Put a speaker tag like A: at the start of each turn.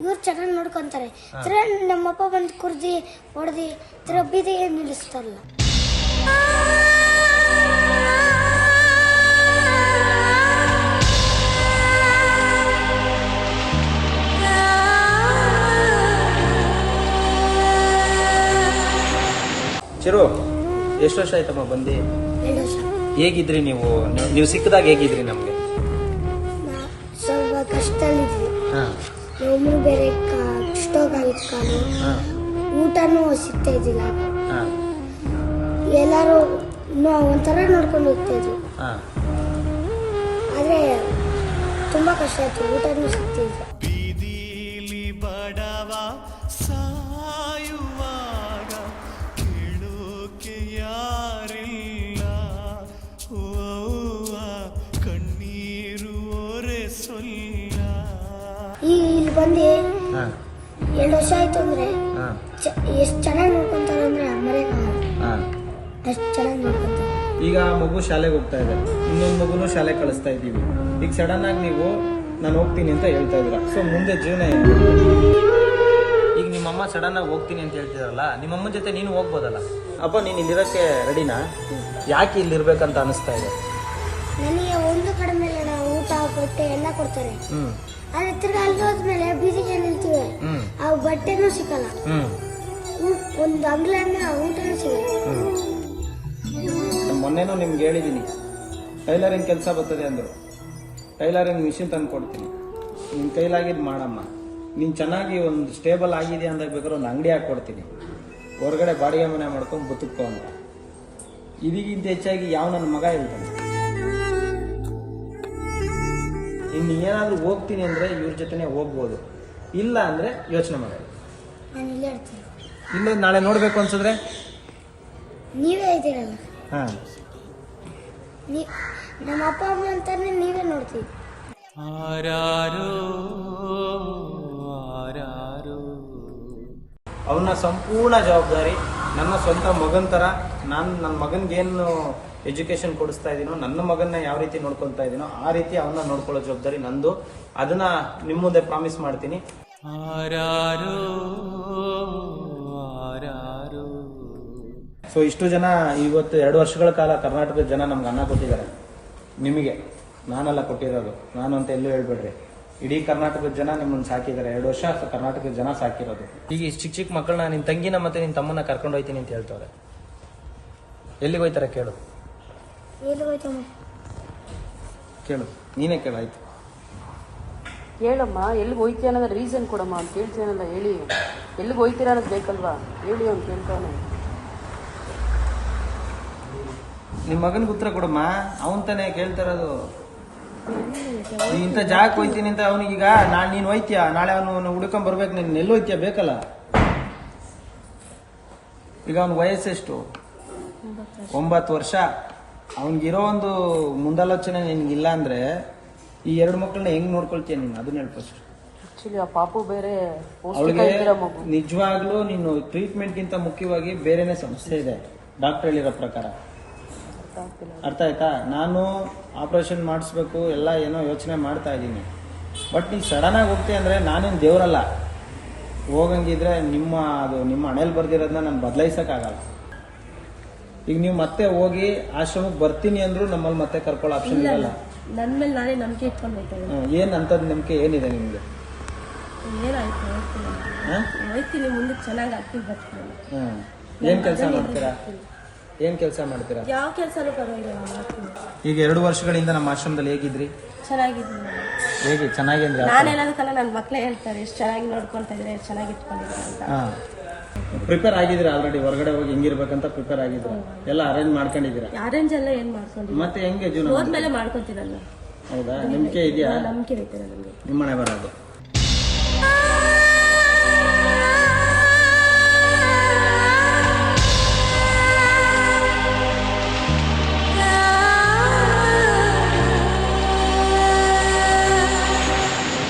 A: ಇವ್ರು ಚೆನ್ನಾಗಿ ನೋಡ್ಕೊಂತಾರೆ. ತಿರ ನಮ್ಮಪ್ಪ ಬಂದು ಕುರ್ದಿ ಹೊಡೆದಿ ತಿರ ಬೀದಿಗೆ ನಿಲ್ಲಿಸ್ತಾರಲ್ಲ.
B: ಚಿರು ಎಷ್ಟು ವರ್ಷ ಆಯ್ತಮ್ಮ ಬಂದು?
A: ಎರಡು ವರ್ಷ.
B: ಹೇಗಿದ್ರಿ ನೀವು? ನೀವು- ಸಿಕ್ಕದಾಗ ಹೇಗಿದ್ರಿ ನಮಗೆ?
A: ಸ್ವಲ್ಪ ಕಷ್ಟದಲ್ಲಿದ್ವಿ.
B: ಹಾಂ.
A: ನಮ್ಮನ್ನು ಬೇರೆ ಕಾಲು
B: ಹಾಂ.
A: ಊಟನೂ ಸಿಗ್ತಾ ಇದ್ದಿಲ್ಲ.
B: ಹಾಂ.
A: ಎಲ್ಲರೂ ಒಂಥರ ನೋಡ್ಕೊಂಡು ಹೋಗ್ತಾ ಇದ್ರು.
B: ಹಾಂ.
A: ಆದರೆ ತುಂಬ ಕಷ್ಟ ಆಯಿತು ಊಟನೂ ಸಿಗ್ತಿದ್ರು
C: ಬೀದಿಲಿ
A: ಬಂದು ಎರಡು ವರ್ಷ ಆಯ್ತು ಅಂದ್ರೆ ಎಷ್ಟು ಚೆನ್ನಾಗಿ ನೋಡ್ಕೊಂತಾರೆ ಅಂದ್ರೆ
B: ಹಾಂ.
A: ಅಷ್ಟು ಚೆನ್ನಾಗಿ ನೋಡ್ಕೊಂತಾರೆ.
B: ಈಗ ಆ ಮಗು ಶಾಲೆಗೆ ಹೋಗ್ತಾ ಇದೆ. ಇನ್ನೊಂದು ಮಗುನು ಶಾಲೆ ಕಳಿಸ್ತಾ ಇದ್ದೀವಿ. ಈಗ ಸಡನ್ ಆಗಿ ನೀವು ನಾನು ಹೋಗ್ತೀನಿ ಅಂತ ಹೇಳ್ತಾ ಇದ್ದೀರಾ. ಸೊ ಮುಂದೆ ಜೀವನ ಏನು ಈಗ ನಿಮ್ಮಮ್ಮ ಸಡನ್ ಆಗಿ ಹೋಗ್ತೀನಿ ಅಂತ ಹೇಳ್ತಿದ್ರಲ್ಲ ನಿಮ್ಮಮ್ಮನ ಜೊತೆ ನೀನು ಹೋಗ್ಬೋದಲ್ಲ? ಅಪ್ಪ ನೀನು ಇಲ್ಲಿರೋಕ್ಕೆ ರೆಡಿನಾ ಯಾಕೆ ಇಲ್ಲಿರ್ಬೇಕಂತ ಅನಿಸ್ತಾ ಇದೆ?
A: ನನಗೆ ಒಂದು ಕಡೆ ಮೇಲೆ ನಾವು ಊಟ ಬಟ್ಟೆ ಎಲ್ಲ ಕೊಡ್ತಾರೆ. ತಿರ್ಗಾ ಅಲ್ಲಿ ಹೋದ್ಮೇಲೆ ಬೀದಿಗೆ ನಿಲ್ತೀವಿ. ಆ ಬಟ್ಟೆನೂ ಊ- ಒಂದು ಅಂಗ್ಲನ್ನ ಊಟನೂ ಸಿಗಲ್ಲ.
B: ಮೊನ್ನೆನೂ ನಿಮ್ಗೆ ಹೇಳಿದ್ದೀನಿ ಟೈಲರಿಂಗ್ ಕೆಲಸ ಬರ್ತದೆ ಅಂದರು. ಟೈಲರಿಂಗ್ ಮಿಷಿನ್ ತಂದು ಕೊಡ್ತೀನಿ. ನಿನ್ನ ಕೈಲಾಗಿದ್ದು ಮಾಡಮ್ಮ. ನೀನು ಚೆನ್ನಾಗಿ ಒಂದು ಸ್ಟೇಬಲ್ ಆಗಿದೆ ಅಂದಾಗ ಬೇಕಾದ್ರೆ ಒಂದು ಅಂಗಡಿ ಹಾಕ್ಕೊಡ್ತೀನಿ ಹೊರಗಡೆ ಬಾಡಿಗೆ ಮನೆ ಮಾಡ್ಕೊಂಡು ಬದುಕೋ ಅಂತ. ಇದಿಗಿಂತ ಹೆಚ್ಚಾಗಿ ಯಾವ ನನ್ನ ಮಗ ಹೇಳ್ತಾನೆ ಇನ್ನು ಏನಾದರೂ ಹೋಗ್ತೀನಿ ಅಂದರೆ ಇವ್ರ ಜೊತೆನೇ ಹೋಗ್ಬೋದು. ಇಲ್ಲ ಅಂದರೆ ಯೋಚನೆ ಮಾಡಿ
A: ನಾನು ಇಲ್ಲೇ ಇರ್ತೀನಿ.
B: ಇಲ್ಲ ನಾಳೆ ನೋಡಬೇಕು ಅನ್ಸಿದ್ರೆ?
A: ನೀವೇ ಇದ್ದೀರಲ್ಲ
B: ಹಾಂ.
A: ನೀ ನಮ್ಮ ಅಪ್ಪ ಅಮ್ಮ ಅಂತಾನೆ ನೀವೇ ನೋಡ್ತೀವಿ
C: ಆರಾರು ಆರಾರು.
B: ಅವನ ಸಂಪೂರ್ಣ ಜವಾಬ್ದಾರಿ ನನ್ನ ಸ್ವಂತ ಮಗನ ಥರ ನಾನು ನನ್ನ ಮಗನಿಗೇನು ಎಜುಕೇಶನ್ ಕೊಡಿಸ್ತಾ ಇದ್ದೀನೋ ನನ್ನ ಮಗನ್ನ ಯಾವ ರೀತಿ ನೋಡ್ಕೊತಾ ಇದ್ದೀನೋ ಆ ರೀತಿ ಅವನ್ನ ನೋಡ್ಕೊಳ್ಳೋ ಜವಾಬ್ದಾರಿ ನಂದು. ಅದನ್ನ ನಿಮ್ಮ ಮುಂದೆ ಪ್ರಾಮಿಸ್ ಮಾಡ್ತೀನಿ.
C: ಆರಾರೋ ಆರಾರೋ.
B: ಸೊ ಇಷ್ಟು ಜನ ಇವತ್ತು ಎರಡು ವರ್ಷಗಳ ಕಾಲ ಕರ್ನಾಟಕದ ಜನ ನಮ್ಗೆ ಅನ್ನ ಕೊಟ್ಟಿದ್ದಾರೆ. ನಿಮಗೆ. ನಾನೆಲ್ಲ ಕೊಟ್ಟಿರೋದು. ನಾನು ಅಂತ ಎಲ್ಲೂ ಹೇಳ್ಬೇಡ್ರಿ. ಇಡೀ ಕರ್ನಾಟಕದ ಜನ ನಿಮ್ಮನ್ನು ಸಾಕಿದ್ದಾರೆ. ಎರಡು ವರ್ಷ ಕರ್ನಾಟಕದ ಜನ ಸಾಕಿರೋದು. ಈಗ ಚಿಕ್ಕ ಚಿಕ್ಕ ಮಕ್ಕಳನ್ನ ನಿನ್ನ ತಂಗಿನ ಮತ್ತೆ ನಿನ್ನ ತಮ್ಮನ್ನ ಕರ್ಕೊಂಡು ಹೋಯ್ತೀನಿ ಅಂತ ಹೇಳ್ತಾರೆ ಎಲ್ಲಿಗೆ ಹೋಯ್ತಾರೆ ಕೇಳು. ಕೇಳು. ನೀನೇ ಕೇಳು ಆಯ್ತು.
D: ಹೇಳಮ್ಮ ಎಲ್ಲಿಗೆ ಹೋಯ್ತೀಯ ಅನ್ನೋದು ರೀಸನ್ ಕೊಡಮ್ಮ ಅಂತ ಕೇಳ್ತೀನಲ್ಲ ಹೇಳಿ. ಎಲ್ಲಿಗೆ ಹೋಯ್ತೀರ ಅನ್ನೋದು ಬೇಕಲ್ವಾ? ಹೇಳಿ ಅವ್ನು ಕೇಳ್ತಾನೆ.
B: ನಿಮ್ಮ ಮಗನಿಗೆ ಉತ್ತರ ಕೊಡಮ್ಮ. ಅವನ್ ತಾನೇ ಕೇಳ್ತಾ ಇರೋದು. ನೀನ್ ಇಂಥ ಜಾಗಕ್ಕೆ ಹೋಯ್ತೀನಿ ಅಂತ ಅವನಿಗೀಗ ನಾಳೆ ನೀನು ಹೋಯ್ತೀಯ? ನಾಳೆ ಅವನು ಹುಡ್ಕೊಂಡ್ ಬರ್ಬೇಕು ನೀನು ಎಲ್ಲಿ ಹೋಯ್ತೀಯ? ಬೇಕಲ್ಲ. ಈಗ ಅವನ ವಯಸ್ಸೆಷ್ಟು? ಒಂಬತ್ತು ವರ್ಷ. ಅವನಿಗಿರೋ ಒಂದು ಮುಂದಾಲೋಚನೆ ನಿನ್ಗಿಲ್ಲ ಅಂದ್ರೆ ಈ ಎರಡು ಮಕ್ಕಳನ್ನ ಹೆಂಗ್ ನೋಡ್ಕೊಳ್ತೀಯ ನೀನು? ಅದನ್ನ ಹೇಳಿ ಫಸ್ಟ್
D: ಆಕ್ಚುಲಿ ಆ ಪಾಪು ಬೇರೆ ಪೌಷ್ಟಿಕ
B: ಅವಳಿಗೆ ನಿಜವಾಗ್ಲೂ ನೀನು ಟ್ರೀಟ್ಮೆಂಟ್ಗಿಂತ ಮುಖ್ಯವಾಗಿ ಬೇರೆನೇ ಸಮಸ್ಯೆ ಇದೆ. ಡಾಕ್ಟರ್ ಹೇಳಿರೋ ಪ್ರಕಾರ.
D: ಅರ್ಥ
B: ಆಯ್ತಾ? ನಾನು ಆಪರೇಷನ್ ಮಾಡಿಸ್ಬೇಕು ಎಲ್ಲ ಏನೋ ಯೋಚನೆ ಮಾಡ್ತಾ ಇದ್ದೀನಿ. ಬಟ್ ನೀನು ಸಡನ್ ಆಗಿ ಹೋಗ್ತೀಯ ಅಂದರೆ ನಾನೇನು ದೇವರಲ್ಲ. ಹೋಗಂಗಿದ್ರೆ ನಿಮ್ಮ ಅದು ನಿಮ್ಮ ಹಣೆಯಲ್ಲಿ ಬರ್ದಿರೋದನ್ನ ನಾನು ಬದಲಾಯಿಸೋಕ್ಕಾಗಲ್ಲ. ಈಗ ನೀವು ಮತ್ತೆ ಹೋಗಿ ಆಶ್ರಮಕ್ಕೆ ಬರ್ತೀನಿ ಅಂದ್ರು ನಮ್ಮಲ್ಲಿ ಮತ್ತೆ ಕರ್ಕೊಳ್ಳೋ ಆಪ್ಷನ್ ಇರಲ್ಲ.
E: ನನ್ನ ಮೇಲೆ ನಾನೇ ನಂಬಿಕೆ ಇಟ್ಕೊಂಡು ಹೋಗ್ತಾ ಇದ್ದೀನಿ
B: ಏನು ಅಂಥದ್ದು ನಂಬಿಕೆ ಏನಿದೆ ನಿಮಗೆ?
E: ಏನಾಯ್ತು ಹೋಗ್ತೀನಿ ಮುಂದಕ್ಕೆ ಚೆನ್ನಾಗಿ ಆಗ್ತೀವಿ ಬರ್ತೀನಿ.
B: ಹಾಂ ಏನು ಕೆಲಸ ಮಾಡ್ತೀರಾ? ಏನು ಕೆಲಸ ಮಾಡ್ತೀರಾ?
E: ಯಾವ ಕೆಲಸ ಪರವಾಗಿಲ್ಲ ನಾನು ಮಾಡ್ತೀನಿ
B: ಈಗ ಎರಡು ವರ್ಷಗಳಿಂದ ನಮ್ಮ ಆಶ್ರಮದಲ್ಲಿ ಹೇಗಿದ್ರಿ?
E: ಚೆನ್ನಾಗಿದ್ದೀನಿ ನಾನು.
B: ಹೇಗೆ ಚೆನ್ನಾಗಿ ಅಂದ್ರೆ
E: ನಾನು ಹೇಳೋದಕ್ಕಲ್ಲ ನನ್ನ ಮಕ್ಕಳೇ ಹೇಳ್ತಾರೆ ಎಷ್ಟು ಚೆನ್ನಾಗಿ ನೋಡ್ಕೊಳ್ತಾ ಇದ್ರೆ ಎಷ್ಟು ಚೆನ್ನಾಗಿ ಇಟ್ಕೊಂಡಿದ್ದಾರೆ ಅಂತ.
B: ಹಾಂ. ಪ್ರಿಪೇರ್ ಆಗಿದ್ದೀರಾ ಆಲ್ರೆಡಿ ಹೊರಗಡೆ ಹೋಗಿ ಹೆಂಗಿರ್ಬೇಕಂತ ಪ್ರಿಪೇರ್ ಆಗಿದ್ದೀರಾ? ಎಲ್ಲ ಅರೇಂಜ್ ಮಾಡ್ಕೊಂಡಿದ್ದೀರಾ?
E: ಅರೇಂಜ್ ಎಲ್ಲ ಏನ್ ಮಾಡ್ಕೊಂಡಿದ್ದೀನಿ
B: ಮತ್ತೆ ಹೆಂಗೆ ಜೀವನ
E: ಹೋದ್ಮೇಲೆ ಮಾಡ್ಕೊಂತೀನಲ್ಲ.
B: ಹೌದಾ? ನಂಬಿಕೆ ಇದೆಯಾ?
E: ನಂಬಿಕೆ ಐತೆ ನನಗೆ.
B: ನಿಮ್ಮನೆ ಬರೋದು.